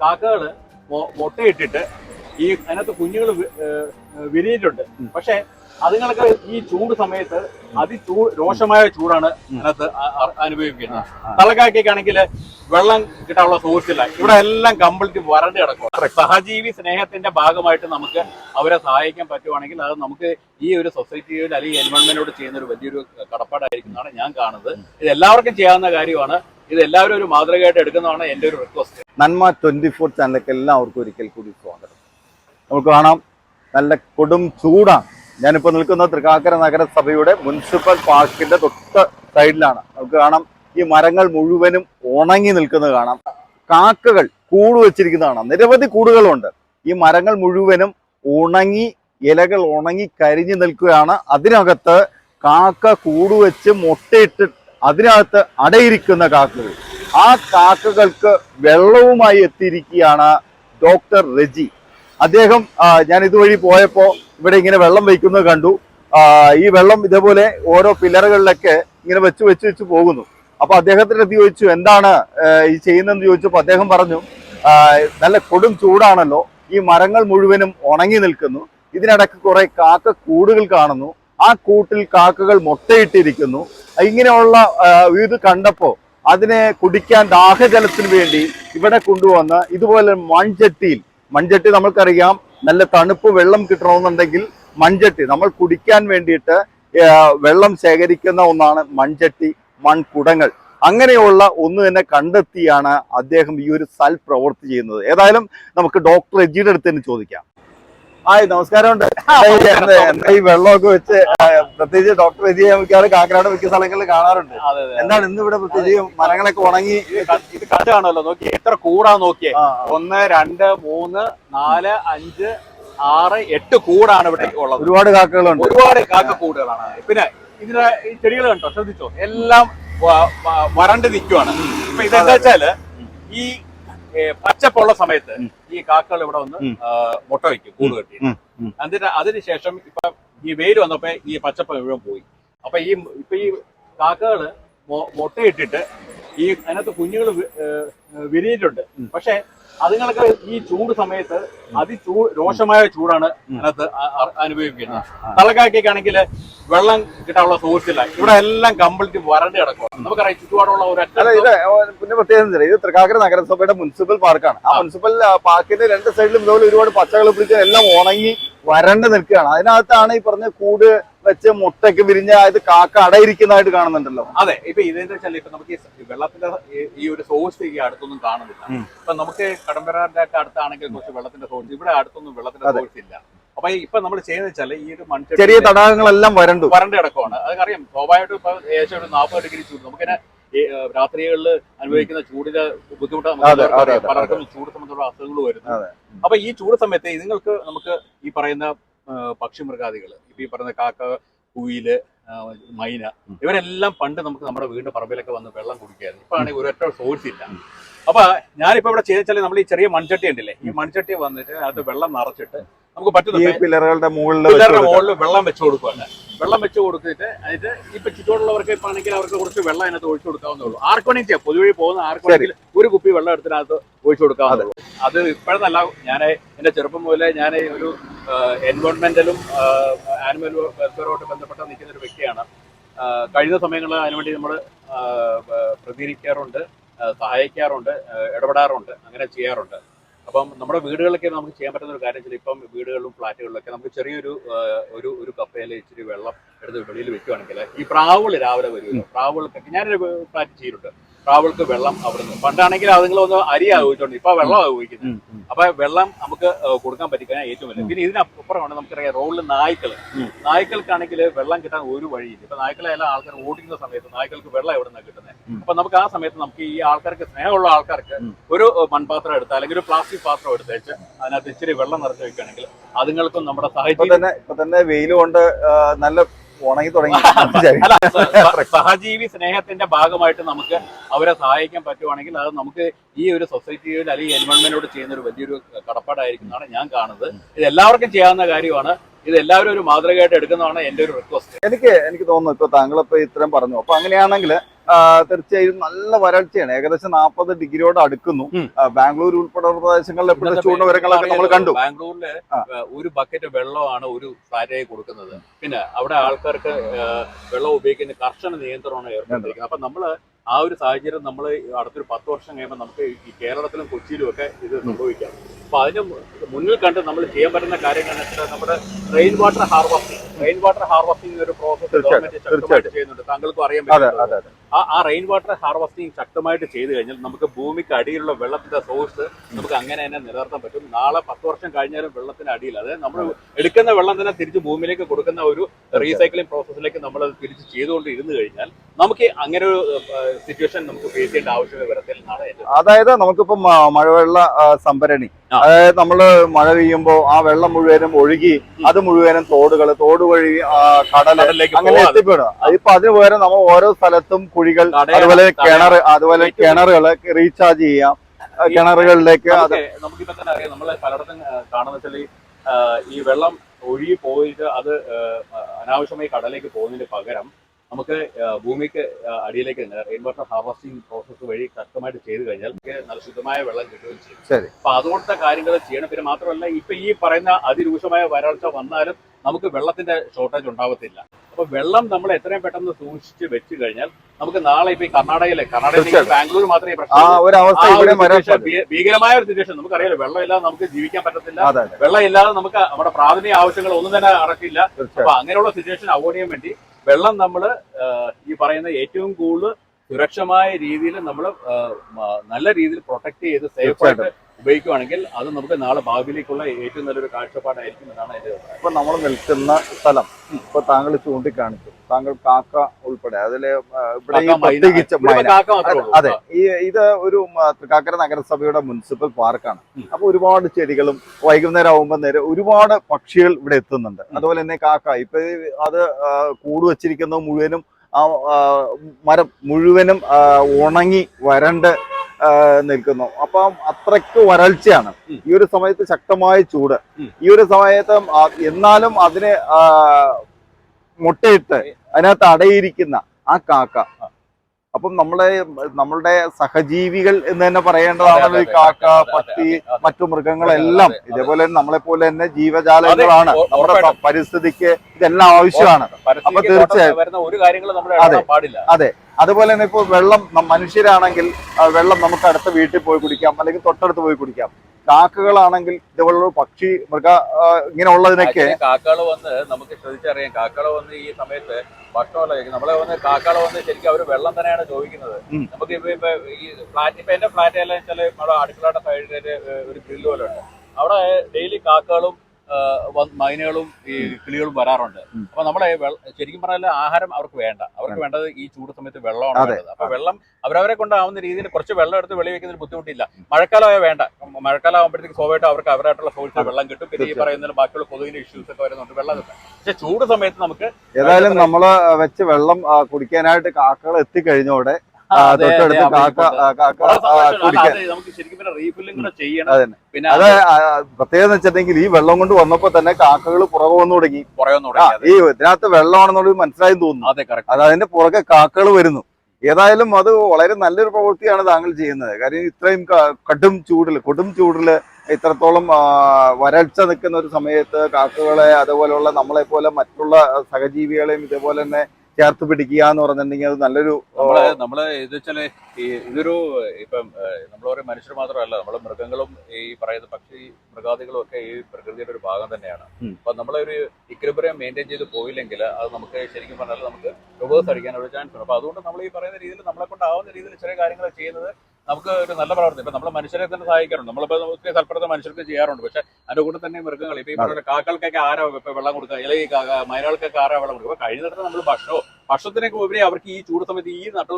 കാക്കകൾ മൊ- മുട്ടയിട്ടിട്ട് ഈ അതിനകത്ത് കുഞ്ഞുങ്ങൾ വിരിയിട്ടുണ്ട് പക്ഷെ അതുങ്ങൾക്ക് ഈ ചൂട് സമയത്ത് അതിചൂ രോഷമായ ചൂടാണ് അതിനകത്ത് അനുഭവിക്കുന്നത്. തലക്കാക്കയ്ക്കാണെങ്കിൽ വെള്ളം കിട്ടാനുള്ള സോഴ്സ് ഇല്ല ഇവിടെ എല്ലാം കംപ്ലീറ്റ് വരണ്ട് കിടക്കും. സഹജീവി സ്നേഹത്തിന്റെ ഭാഗമായിട്ട് നമുക്ക് അവരെ സഹായിക്കാൻ പറ്റുവാണെങ്കിൽ അത് നമുക്ക് ഈ ഒരു സൊസൈറ്റിയോട് അല്ലെങ്കിൽ എൻവയോൺമെന്റിനോട് ചെയ്യുന്ന ഒരു വലിയൊരു കടപ്പാടായിരിക്കുന്നതാണ് ഞാൻ കാണുന്നത്. ഇത് എല്ലാവർക്കും ചെയ്യാവുന്ന കാര്യമാണ്. ഇത് എല്ലാവരും ഒരു മാതൃകയായിട്ട് എടുക്കുന്നതാണ് എന്റെ ഒരു റിക്വസ്റ്റ്. നന്മ ട്വന്റി ഫോർ ചാനലിലേക്ക് എല്ലാവർക്കും ഒരിക്കൽ കൂടി സ്വാഗതം. നമുക്ക് കാണാം നല്ല കൊടും ചൂടാണ്. ഞാനിപ്പോൾ നിൽക്കുന്ന തൃക്കാക്കര നഗരസഭയുടെ മുനിസിപ്പൽ പാർക്കിന്റെ തൊട്ട് സൈഡിലാണ്. നമുക്ക് കാണാം ഈ മരങ്ങൾ മുഴുവനും ഉണങ്ങി നിൽക്കുന്നത് കാണാം. കാക്കകൾ കൂട് വെച്ചിരിക്കുന്നതാണ്. നിരവധി കൂടുകളുണ്ട്. ഈ മരങ്ങൾ മുഴുവനും ഉണങ്ങി ഇലകൾ ഉണങ്ങി കരിഞ്ഞു നിൽക്കുകയാണ്. അതിനകത്ത് കാക്ക കൂടുവെച്ച് മുട്ടയിട്ട് അതിനകത്ത് അടയിരിക്കുന്ന കാക്കകൾ. ആ കാക്കകൾക്ക് വെള്ളവുമായി എത്തിയിരിക്കുകയാണ് ഡോക്ടർ റെജി. അദ്ദേഹം ഞാൻ ഇതുവഴി പോയപ്പോ ഇവിടെ ഇങ്ങനെ വെള്ളം വയ്ക്കുന്നത് കണ്ടു. ഈ വെള്ളം ഇതേപോലെ ഓരോ പില്ലറുകളിലൊക്കെ ഇങ്ങനെ വെച്ച് വെച്ച് വെച്ച് പോകുന്നു. അപ്പൊ അദ്ദേഹത്തിന്റെ അടുത്ത് ചോദിച്ചു എന്താണ് ഈ ചെയ്യുന്നതെന്ന് ചോദിച്ചപ്പോൾ അദ്ദേഹം പറഞ്ഞു നല്ല കൊടും ചൂടാണല്ലോ. ഈ മരങ്ങൾ മുഴുവനും ഉണങ്ങി നിൽക്കുന്നു. ഇതിനിടയ്ക്ക് കുറെ കാക്ക കൂടുകൾ കാണുന്നു. ആ കൂട്ടിൽ കാക്കകൾ മുട്ടയിട്ടിരിക്കുന്നു. ഇങ്ങനെയുള്ള ഇത് കണ്ടപ്പോ അതിനെ കുടിക്കാൻ ദാഹജലത്തിന് വേണ്ടി ഇവിടെ കൊണ്ടുവന്ന് ഇതുപോലെ മൺചട്ടിയിൽ മൺചട്ടി നമ്മൾക്കറിയാം നല്ല തണുപ്പ് വെള്ളം കിട്ടണമെന്നുണ്ടെങ്കിൽ മൺചട്ടി നമ്മൾ കുടിക്കാൻ വേണ്ടിയിട്ട് വെള്ളം ശേഖരിക്കുന്ന ഒന്നാണ് മൺചട്ടി മൺകുടങ്ങൾ. അങ്ങനെയുള്ള ഒന്ന് തന്നെ കണ്ടെത്തിയാണ് അദ്ദേഹം ഈ ഒരു സൽ പ്രവർത്തി ചെയ്യുന്നത്. ഏതായാലും നമുക്ക് ഡോക്ടർ എജിയുടെ അടുത്ത് തന്നെ ചോദിക്കാം. ഹായ് നമസ്കാരമുണ്ട്. ഈ വെള്ളമൊക്കെ വെച്ച് പ്രത്യേകിച്ച് ഡോക്ടർ വിജയ മിക്കവാറും കാക്കനാട് മിക്ക സ്ഥലങ്ങളിൽ കാണാറുണ്ട്. എന്താണ് ഇന്ന് ഇവിടെ പ്രത്യേകിച്ച് മരങ്ങളൊക്കെ ഉണങ്ങി? ഇത് കണ്ടാണല്ലോ നോക്കി. എത്ര കൂടാ നോക്കിയേ. ഒന്ന് രണ്ട് മൂന്ന് നാല് അഞ്ച് ആറ് എട്ട് കൂടാണ് ഇവിടെ ഉള്ളത്. ഒരുപാട് കാക്കകളുണ്ട്. ഒരുപാട് കാക്ക കൂടുകളാണ്. പിന്നെ ഇതിന്റെ ഈ ചെടികൾ കണ്ടോ? ശ്രദ്ധിച്ചോ? എല്ലാം വരണ്ട് നിൽക്കുവാണ് ഇപ്പൊ ഇതെന്താ വെച്ചാൽ ഈ പച്ചപ്പുള്ള സമയത്ത് ഈ കാക്കകൾ ഇവിടെ വന്ന്. മുട്ട വയ്ക്കും കൂട് കെട്ടി. എന്നിട്ട് അതിനുശേഷം ഇപ്പൊ ഈ വെയിൽ വന്നപ്പോ ഈ പച്ചപ്പ് മുഴുവൻ പോയി. അപ്പൊ ഈ ഇപ്പൊ ഈ കാക്കകൾ മുട്ടയിട്ടിട്ട് ഈ അതിനകത്ത് കുഞ്ഞുങ്ങൾ വിരിയിട്ടുണ്ട് പക്ഷെ അതുങ്ങൾക്ക് ഈ ചൂട് സമയത്ത് അതിചൂ രോഷമായ ചൂടാണ് അതിനകത്ത് അനുഭവിക്കുന്നത് തലക്കാക്കിയൊക്കെയാണെങ്കിൽ വെള്ളം കിട്ടാനുള്ള സോഴ്സ് ഇല്ല ഇവിടെ എല്ലാം കംപ്ലീറ്റ് വരണ്ട് കിടക്കും നമുക്കറിയാം ചുറ്റുപാടുള്ള ഒരു പിന്നെ പ്രത്യേകം ഇത് തൃക്കാക്കര നഗരസഭയുടെ മുനിസിപ്പൽ പാർക്കാണ്. ആ. മുനിസിപ്പൽ പാർക്കിന്റെ രണ്ട് സൈഡിലും ഇതുപോലെ ഒരുപാട് പച്ചകൾ പിടിച്ച് എല്ലാം ഉണങ്ങി വരണ്ട് നിൽക്കുകയാണ്. അതിനകത്താണ് ഈ പറഞ്ഞ കൂട് വെച്ച് മുട്ടയ്ക്ക് വിരിഞ്ഞ ഇത് കാക്ക അടയിരിക്കുന്നതായിട്ട് കാണുന്നുണ്ടല്ലോ. അതെ ഇപ്പൊ ഇതെന്താ വെച്ചാൽ ഇപ്പൊ നമുക്ക് വെള്ളത്തിന്റെ ഈ- ഒരു സോഴ്സ് ഈ അടുത്തൊന്നും കാണുന്നില്ല. ഇപ്പൊ നമുക്ക് കടമ്പരാറിന്റെ ഒക്കെ അടുത്താണെങ്കിൽ കുറച്ച് വെള്ളത്തിന്റെ സോഴ്സ് ഇവിടെ അടുത്തൊന്നും വെള്ളത്തിന്റെ സോഴ്സ് ഇല്ല. അപ്പൊ ഇപ്പൊ നമ്മൾ ചെയ്യുന്ന വെച്ചാൽ ഈ ഒരു മൺ ചെറിയ തടാകങ്ങളെല്ലാം വരണ്ടു. വരണ്ട കിടക്കുവാണ്. അതൊക്കെ സ്വാഭാവികമായിട്ടും ഇപ്പൊ ഏകദേശം ഒരു നാൽപ്പത് ഡിഗ്രി ചൂട്. നമുക്കിനെ രാത്രികളിൽ അനുഭവിക്കുന്ന ചൂടിന്റെ ബുദ്ധിമുട്ട് അറിയാം. പലർക്കും ചൂട് സംബന്ധമുള്ള അസുഖങ്ങൾ വരുന്നു. അപ്പൊ ഈ ചൂട് സമയത്ത് നിങ്ങൾക്ക് നമുക്ക് ഈ പറയുന്ന പക്ഷി പക്ഷിമൃഗാദികൾ ഇപ്പൊ ഈ പറയുന്ന കാക്ക കുയിൽ മൈന ഇവരെല്ലാം പണ്ട് നമുക്ക് നമ്മുടെ വീടിന്റെ പറമ്പിലൊക്കെ വന്ന് വെള്ളം കുടിക്കായിരുന്നു. ഇപ്പൊ ആണെങ്കിൽ ഒരൊറ്റ സോഴ്സ് ഇല്ല. അപ്പൊ ഞാനിപ്പോ ഇവിടെ ചെയ്യുന്ന നമ്മൾ ഈ ചെറിയ മൺചട്ടി ഉണ്ടല്ലേ ഈ മൺചട്ടി വന്നിട്ട് അതിനകത്ത് വെള്ളം നിറച്ചിട്ട് നമുക്ക് പറ്റുന്ന പില്ലറുകളുടെ മുകളിൽ വെള്ളം വെച്ചു കൊടുക്കുകയാണ് വെള്ളം വെച്ച് കൊടുത്തിട്ട് അതിന്റെ ഇപ്പൊ ചുറ്റോടുള്ളവർക്ക് ഇപ്പൊ ആണെങ്കിൽ അവർക്ക് കുറച്ച് വെള്ളം അതിനകത്ത് ഒഴിച്ചു കൊടുക്കാവുന്നുള്ളൂ ഉള്ളൂ. ആർക്ക് ചെയ്യാം പൊതുവഴി പോകുന്ന ആർക്കുവേണമെങ്കിൽ ഒരു കുപ്പി വെള്ളം എടുത്തിനകത്ത് ഒഴിച്ചു കൊടുക്കാവുന്നുള്ളൂ അത്. ഇപ്പോഴെന്നല്ല ഞാൻ എന്റെ ചെറുപ്പം മുതലേ ഞാൻ ഒരു എൻവയോൺമെന്റലും ആനിമൽ വെൽഫെയറുമായിട്ട് ബന്ധപ്പെട്ട് നിൽക്കുന്ന ഒരു വ്യക്തിയാണ് കഴിഞ്ഞ സമയങ്ങളിൽ അതിനുവേണ്ടി നമ്മൾ പ്രതികരിക്കാറുണ്ട് സഹായിക്കാറുണ്ട് ഇടപെടാറുണ്ട് അങ്ങനെ ചെയ്യാറുണ്ട്. അപ്പം നമ്മുടെ വീടുകളിലൊക്കെ നമുക്ക് ചെയ്യാൻ പറ്റുന്ന ഒരു കാര്യം വെച്ചാൽ ഇപ്പം വീടുകളിലും ഫ്ലാറ്റുകളിലൊക്കെ നമുക്ക് ചെറിയൊരു ഒരു ഒരു കപ്പയിൽ ഇച്ചിരി വെള്ളം എടുത്ത് വെളിയിൽ വെക്കുകയാണെങ്കിൽ ഈ പ്രാവുകൾ രാവിലെ വരുമല്ലോ. പ്രാവുകൾക്കൊക്കെ ഞാനൊരു ഫ്ലാറ്റ് ചെയ്തിട്ടുണ്ട്. പ്രാവുകൾക്ക് വെള്ളം അവിടുന്ന്. പണ്ടാണെങ്കിൽ അതുങ്ങൾ ഒന്ന് അരിയാണ് ഉപയോഗിച്ചോണ്ട് ഇപ്പൊ വെള്ളമാണ് ഉപയോഗിക്കുന്നത് അപ്പൊ വെള്ളം നമുക്ക് കൊടുക്കാൻ പറ്റിക്കാൻ ഏറ്റവും വലിയ പിന്നെ ഇതിനപ്പുറമാണ് നമുക്കറിയാം റോഡിൽ നായ്ക്കൾ. നായ്ക്കൾക്കാണെങ്കിൽ വെള്ളം കിട്ടാൻ ഒരു വഴിയില്ല. ഇപ്പൊ നായ്ക്കളെ എല്ലാം ആൾക്കാർ ഓടിക്കുന്ന സമയത്ത് നായ്ക്കൾക്ക് വെള്ളം എവിടെ നിന്നാണ് കിട്ടുന്നത് അപ്പൊ നമുക്ക് ആ സമയത്ത് നമുക്ക് ഈ ആൾക്കാർക്ക് സ്നേഹമുള്ള ആൾക്കാർക്ക് ഒരു മൺപാത്രം എടുത്ത് അല്ലെങ്കിൽ ഒരു പ്ലാസ്റ്റിക് പാത്രം എടുത്തേച്ച് അതിനകത്ത് ഇച്ചിരി വെള്ളം നിറച്ച് വെക്കുകയാണെങ്കിൽ അതുങ്ങൾക്കും നമ്മുടെ സാഹചര്യം തന്നെ ഇപ്പൊ തന്നെ വെയിൽ കൊണ്ട് നല്ല ഉണങ്ങി തുടങ്ങി. സഹജീവി സ്നേഹത്തിന്റെ ഭാഗമായിട്ട് നമുക്ക് അവരെ സഹായിക്കാൻ പറ്റുവാണെങ്കിൽ അത് നമുക്ക് ഈ ഒരു സൊസൈറ്റിയോട് അല്ലെങ്കിൽ എൻവയോൺമെന്റിനോട് ചെയ്യുന്ന ഒരു വലിയൊരു കടപ്പാടായിരിക്കുന്നതാണ് ഞാൻ കാണുന്നത്. ഇത് എല്ലാവർക്കും ചെയ്യാവുന്ന കാര്യമാണ്. ഇത് എല്ലാവരും ഒരു മാതൃകയായിട്ട് എടുക്കുന്നതാണ് എന്റെ ഒരു റിക്വസ്റ്റ് എനിക്ക് എനിക്ക് തോന്നുന്നു ഇപ്പൊ താങ്കളിപ്പോ ഇത്രയും പറഞ്ഞു. അപ്പൊ അങ്ങനെയാണെങ്കിൽ തീർച്ചയായും നല്ല വരൾച്ചയാണ്. ഏകദേശം നാൽപ്പത് ഡിഗ്രിയോട് അടുക്കുന്നു. ബാംഗ്ലൂർ ഉൾപ്പെടെ പ്രദേശങ്ങളിൽ എപ്പോഴും ചൂട് വിവരങ്ങളൊക്കെ നമ്മൾ കണ്ടു. ബാംഗ്ലൂരിൽ ഒരു ബക്കറ്റ് വെള്ളമാണ് ഒരു സാരയായി കൊടുക്കുന്നത്. പിന്നെ അവിടെ ആൾക്കാർക്ക് വെള്ളം ഉപയോഗിക്കുന്ന കർശന നിയന്ത്രണമാണ് ഏർപ്പെടുത്തിയിരിക്കുന്നത്. അപ്പൊ നമ്മൾ ആ ഒരു സാഹചര്യം നമ്മൾ അടുത്തൊരു പത്ത് വർഷം കഴിയുമ്പോൾ നമുക്ക് ഈ കേരളത്തിലും കൊച്ചിയിലും ഒക്കെ ഇത് സംഭവിക്കാം. അപ്പൊ അതിന് മുന്നിൽ കണ്ട് നമ്മൾ ചെയ്യാൻ പറ്റുന്ന കാര്യങ്ങൾ നമ്മുടെ rain water harvesting rain water harvesting ഒരു പ്രോസസ് ശക്തമായിട്ട് ചെയ്യുന്നുണ്ട്. താങ്കൾക്കും അറിയാൻ പറ്റും. ആ റെയിൻ വാട്ടർ ഹാർവസ്റ്റിംഗ് ശക്തമായിട്ട് ചെയ്തു കഴിഞ്ഞാൽ നമുക്ക് ഭൂമിക്ക് അടിയിലുള്ള വെള്ളത്തിന്റെ സോഴ്സ് നമുക്ക് അങ്ങനെ തന്നെ നിലനിർത്താൻ പറ്റും. നാളെ പത്ത് വർഷം കഴിഞ്ഞാലും വെള്ളത്തിന് അടിയിൽ. അതായത് നമ്മൾ എടുക്കുന്ന വെള്ളം തന്നെ തിരിച്ച് ഭൂമിയിലേക്ക് കൊടുക്കുന്ന ഒരു റീസൈക്ലിംഗ് പ്രോസസ്സിലേക്ക് നമ്മൾ അത് തിരിച്ച് ചെയ്തുകൊണ്ട് ഇരുന്ന് കഴിഞ്ഞാൽ നമുക്ക് അങ്ങനെ ഒരു സിറ്റുവേഷൻ നമുക്ക് ഫേസ് ചെയ്യേണ്ട ആവശ്യമേ വരത്തില്ല. അതായത് നമുക്കിപ്പം മഴവെള്ള സംഭരണി. അതായത് നമ്മൾ മഴ പെയ്യുമ്പോ ആ വെള്ളം മുഴുവനും ഒഴുകി അത് മുഴുവനും തോടുകൾ തോട് വഴി കടലിലേക്ക് അങ്ങനെ എത്തിപ്പെടുക. ഇപ്പൊ അതിന് പകരം നമ്മൾ ഓരോ സ്ഥലത്തും കുഴികൾ അതുപോലെ. കിണർ അതുപോലെ കിണറുകൾ റീചാർജ് ചെയ്യാം. കിണറുകളിലേക്ക് നമുക്കിപ്പോ തന്നെ അറിയാം നമ്മളെ പലയിടത്തും കാണുന്ന വെച്ചാൽ ഈ, വെള്ളം ഒഴുകി പോയിട്ട് അത് അനാവശ്യമായി കടലിലേക്ക് പോകുന്നതിന് പകരം നമുക്ക് ഭൂമിക്ക് അടിയിലേക്ക് റെയിൻ വാട്ടർ ഹാർവസ്റ്റിംഗ് പ്രോസസ്സ് വഴി ശക്തമായിട്ട് ചെയ്തു കഴിഞ്ഞാൽ നമുക്ക് നല്ല ശുദ്ധമായ വെള്ളം കിട്ടുകയും ചെയ്യും. അപ്പൊ അതുകൊണ്ട് കാര്യങ്ങൾ ചെയ്യണം. പിന്നെ മാത്രമല്ല ഇപ്പൊ ഈ പറയുന്ന അതിരൂക്ഷമായ വരൾച്ച വന്നാലും നമുക്ക് വെള്ളത്തിന്റെ ഷോർട്ടേജ് ഉണ്ടാവത്തില്ല. അപ്പൊ വെള്ളം നമ്മൾ എത്രയും പെട്ടെന്ന് സൂക്ഷിച്ച് വെച്ച് കഴിഞ്ഞാൽ നമുക്ക് നാളെ ഇപ്പൊ കർണാടകയിലെ കർണാടകയിൽ ബാംഗ്ലൂർ മാത്രമേ പ്രശ്നം ഭീകരമായ ഒരു സിറ്റുവേഷൻ നമുക്കറിയാലോ വെള്ളം ഇല്ലാതെ നമുക്ക് ജീവിക്കാൻ പറ്റത്തില്ല. അതെ അതെ. വെള്ളം ഇല്ലാതെ നമുക്ക് നമ്മുടെ പ്രാഥമിക ആവശ്യങ്ങൾ ഒന്നും തന്നെ നടക്കില്ല അപ്പൊ അങ്ങനെയുള്ള സിറ്റുവേഷൻ അവോയ്ഡ് ചെയ്യാൻ വേണ്ടി വെള്ളം നമ്മൾ ഈ പറയുന്ന ഏറ്റവും കൂടുതൽ സുരക്ഷമായ രീതിയിൽ നമ്മൾ നല്ല രീതിയിൽ പ്രൊട്ടക്ട് ചെയ്ത് സേഫ് ആയിട്ട് ഉപയോഗിക്കുകയാണെങ്കിൽ അത് നമുക്ക് നാളെ ഭാവിയിലേക്കുള്ള ഏറ്റവും നല്ലൊരു കാഴ്ചപ്പാടായിരിക്കും എന്നാണ് എന്റെ ഇപ്പം നമ്മൾ നിൽക്കുന്ന സ്ഥലം ഇപ്പൊ താങ്കൾ ചൂണ്ടിക്കാണിച്ചു താങ്കൾ കാക്ക ഉൾപ്പെടെ അതിൽ ഇവിടെ ഈ. പ്രത്യേകിച്ച്. അതെ ഈ ഇത് ഒരു തൃക്കാക്കര നഗരസഭയുടെ മുനിസിപ്പൽ പാർക്കാണ്. അപ്പൊ ഒരുപാട് ചെടികളും വൈകുന്നേരം ആകുമ്പോൾ നേരെ ഒരുപാട് പക്ഷികൾ ഇവിടെ എത്തുന്നുണ്ട് അതുപോലെ തന്നെ കാക്ക ഇപ്പൊ അത് കൂട് വെച്ചിരിക്കുന്നത് മുഴുവനും ആ മരം മുഴുവനും ഉണങ്ങി വരണ്ട് നിൽക്കുന്നു. അപ്പം അത്രയ്ക്ക് വരൾച്ചയാണ്. ഈ ഒരു സമയത്ത് ശക്തമായ ചൂട്. ഈ ഒരു സമയത്ത് എന്നാലും അതിന് മുട്ടയിട്ട് അതിനകത്ത് അടയിരിക്കുന്ന ആ കാക്ക അപ്പം നമ്മളെ നമ്മളുടെ സഹജീവികൾ എന്ന് തന്നെ പറയേണ്ടതാണല്ലോ ഈ കാക്ക പട്ടി. മറ്റു മൃഗങ്ങളെല്ലാം. ഇതേപോലെ തന്നെ നമ്മളെ പോലെ തന്നെ ജീവജാലങ്ങളാണ് നമ്മുടെ പരിസ്ഥിതിക്ക് ഇതെല്ലാം ആവശ്യമാണ് അപ്പൊ തീർച്ചയായും. അതെ അതെ. അതുപോലെ തന്നെ ഇപ്പോൾ വെള്ളം മനുഷ്യരാണെങ്കിൽ വെള്ളം നമുക്ക് അടുത്ത വീട്ടിൽ പോയി കുടിക്കാം അല്ലെങ്കിൽ തൊട്ടടുത്ത് പോയി കുടിക്കാം കാക്കകളാണെങ്കിൽ ഇതുപോലുള്ള പക്ഷി മൃഗ ഇങ്ങനെയുള്ളതിനൊക്കെ കാക്കകൾ വന്ന് നമുക്ക് ശ്രദ്ധിച്ചറിയാം. കാക്കകൾ വന്ന് ഈ സമയത്ത് ഭക്ഷണമല്ല. നമ്മളെ വന്ന് കാക്കകൾ വന്ന് ശരിക്കും അവർ വെള്ളം തന്നെയാണ് ചോദിക്കുന്നത്. നമുക്ക് ഇപ്പൊ ഇപ്പൊ ഈ ഫ്ലാറ്റ് ഇപ്പൊ എന്റെ ഫ്ലാറ്റ് എല്ലാം വെച്ചാൽ നമ്മുടെ അടുക്കളയുടെ സൈഡിൽ ഒരു ഗ്രില്ല് പോലെ ഉണ്ട്. അവിടെ ഡെയിലി കാക്കകളും മൈനകളും ഈ കിളികളും വരാറുണ്ട്. അപ്പൊ നമ്മളെ ശരിക്കും പറഞ്ഞാൽ ആഹാരം അവർക്ക് വേണ്ട. അവർക്ക് വേണ്ടത് ഈ ചൂട് സമയത്ത് വെള്ളമാണ്. വേണ്ടത്. അപ്പൊ വെള്ളം അവരവരെ കൊണ്ടാവുന്ന രീതിയിൽ കുറച്ച് വെള്ളം എടുത്ത് വെളി വെക്കുന്നതിന് ബുദ്ധിമുട്ടില്ല. മഴക്കാലമായ വേണ്ട. മഴക്കാലം ആകുമ്പോഴത്തേക്ക് സ്വാഭാവികമായിട്ട് അവർക്ക് അവരായിട്ടുള്ള സോഴ്സിൽ വെള്ളം കിട്ടും. പിന്നെ ഈ. പറയുന്ന ബാക്കിയുള്ള കൊതുകിന്റെ ഇഷ്യൂസ് ഒക്കെ വരുന്നുണ്ട്. വെള്ളം കിട്ടും പക്ഷെ ചൂട് സമയത്ത് നമുക്ക് ഏതായാലും നമ്മൾ വെച്ച് വെള്ളം കുടിക്കാനായിട്ട് കാക്കകൾ എത്തിക്കഴിഞ്ഞോടെ തൊട്ടടുത്ത് കാക്ക കാക്ക. കുടിക്കാൻ. പിന്നെ അതെ. പ്രത്യേകത വെച്ചിട്ടുണ്ടെങ്കിൽ ഈ വെള്ളം കൊണ്ട് വന്നപ്പോ തന്നെ കാക്കകൾ പുറകെ വന്നു തുടങ്ങി. ഈ ഇതിനകത്ത് വെള്ളമാണെന്നുള്ളത് മനസ്സിലായി തോന്നുന്നു. അതെ അതിന്റെ പുറകെ കാക്കകൾ വരുന്നു. ഏതായാലും അത് വളരെ നല്ലൊരു പ്രവൃത്തിയാണ് താങ്കൾ ചെയ്യുന്നത്. കാര്യം ഇത്രയും കടും ചൂടിൽ കൊടും ചൂടിൽ ഇത്രത്തോളം വരൾച്ച നിൽക്കുന്ന ഒരു സമയത്ത് കാക്കകളെ അതുപോലെയുള്ള നമ്മളെ പോലെ മറ്റുള്ള സഹജീവികളെയും ഇതേപോലെ തന്നെ ചേർത്ത് പിടിക്കുക എന്ന് പറഞ്ഞിട്ടുണ്ടെങ്കിൽ അത് നല്ലൊരു നമ്മൾ നമ്മൾ ഇത് വെച്ചാൽ ഈ ഇതൊരു ഇപ്പം നമ്മൾ പറയും മനുഷ്യർ മാത്രമല്ല നമ്മൾ മൃഗങ്ങളും ഈ പറയുന്ന പക്ഷി മൃഗാദികളും ഒക്കെ ഈ പ്രകൃതിയുടെ ഒരു ഭാഗം തന്നെയാണ്. അപ്പൊ നമ്മളൊരു ഇക്വിബറിയം മെയിന്റെയിൻ ചെയ്ത് പോയില്ലെങ്കിൽ അത് നമുക്ക് ശരിക്കും പറഞ്ഞാൽ നമുക്ക് റിവേഴ്സ് അടിക്കാനുള്ള ചാൻസ് ഉണ്ട് അപ്പൊ അതുകൊണ്ട് നമ്മൾ ഈ പറയുന്ന രീതിയിൽ നമ്മളെ കൊണ്ടാവുന്ന രീതിയിൽ ചെറിയ കാര്യങ്ങൾ ചെയ്യുന്നത് നമുക്ക് ഒരു നല്ല പ്രവർത്തനം. ഇപ്പൊ നമ്മൾ മനുഷ്യരെ തന്നെ സഹായിക്കാറുണ്ട്. നമ്മളിപ്പോ ഒത്തിരി തൽപ്പരത മനുഷ്യർക്ക് ചെയ്യാറുണ്ട്. പക്ഷെ അതിന്റെ കൂടെ തന്നെ മൃഗങ്ങൾ ഇപ്പൊ ഈ പറഞ്ഞ കാക്കൾക്കൊക്കെ ആരാ ഇപ്പൊ വെള്ളം കൊടുക്കുക അല്ലെങ്കിൽ ഈ കാ- മൈനകൾക്കൊക്കെ ആരാ വെള്ളം കൊടുക്കുക. കഴിയുന്നിടത്ത് നമ്മൾ ഭക്ഷണവും ഭക്ഷണത്തിനൊക്കെ ഉപരി അവർക്ക് ഈ ചൂട് സമയത്ത് ഈ നട്ടു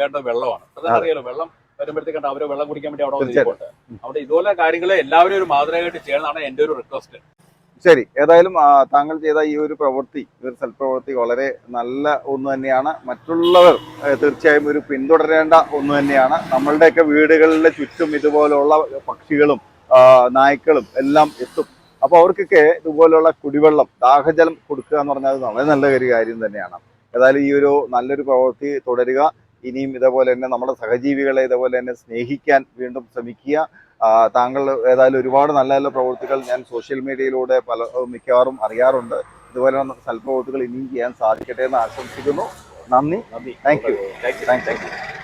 വേണ്ട വെള്ളമാണ്. അതറിയാലോ വെള്ളം വരുമ്പോഴത്തേക്കണ്ട് അവരെ വെള്ളം കുടിക്കാൻ വേണ്ടി അവിടെ അവിടെ ഇതുപോലെ കാര്യങ്ങൾ എല്ലാവരും ഒരു മാതൃകയായിട്ട് ചെയ്യണമെന്നാണ് എന്റെ ഒരു റിക്വസ്റ്റ് ശരി ഏതായാലും താങ്കൾ ചെയ്ത ഈ ഒരു പ്രവൃത്തി ഈ ഒരു സൽപ്രവൃത്തി വളരെ നല്ല ഒന്ന് തന്നെയാണ്. മറ്റുള്ളവർ തീർച്ചയായും ഒരു പിന്തുടരേണ്ട ഒന്ന് തന്നെയാണ്. നമ്മളുടെയൊക്കെ വീടുകളിലെ ചുറ്റും ഇതുപോലുള്ള പക്ഷികളും നായ്ക്കളും എല്ലാം എത്തും. അപ്പോൾ അവർക്കൊക്കെ ഇതുപോലുള്ള കുടിവെള്ളം ദാഹജലം കൊടുക്കുക എന്ന് പറഞ്ഞാൽ വളരെ നല്ല ഒരു കാര്യം തന്നെയാണ്. ഏതായാലും ഈ ഒരു നല്ലൊരു പ്രവൃത്തി തുടരുക. ഇനിയും ഇതേപോലെ തന്നെ നമ്മുടെ സഹജീവികളെ ഇതേപോലെ തന്നെ സ്നേഹിക്കാൻ വീണ്ടും ശ്രമിക്കുക. താങ്കൾ ഏതായാലും ഒരുപാട് നല്ല നല്ല പ്രവൃത്തികൾ ഞാൻ സോഷ്യൽ മീഡിയയിലൂടെ പല മിക്കവാറും അറിയാറുണ്ട്. ഇതുപോലെ സൽപ്രവൃത്തികൾ ഇനിയും ചെയ്യാൻ സാധിക്കട്ടെ എന്ന് ആശംസിക്കുന്നു. നന്ദി. നന്ദി. Thank you. Thank you. Thank you.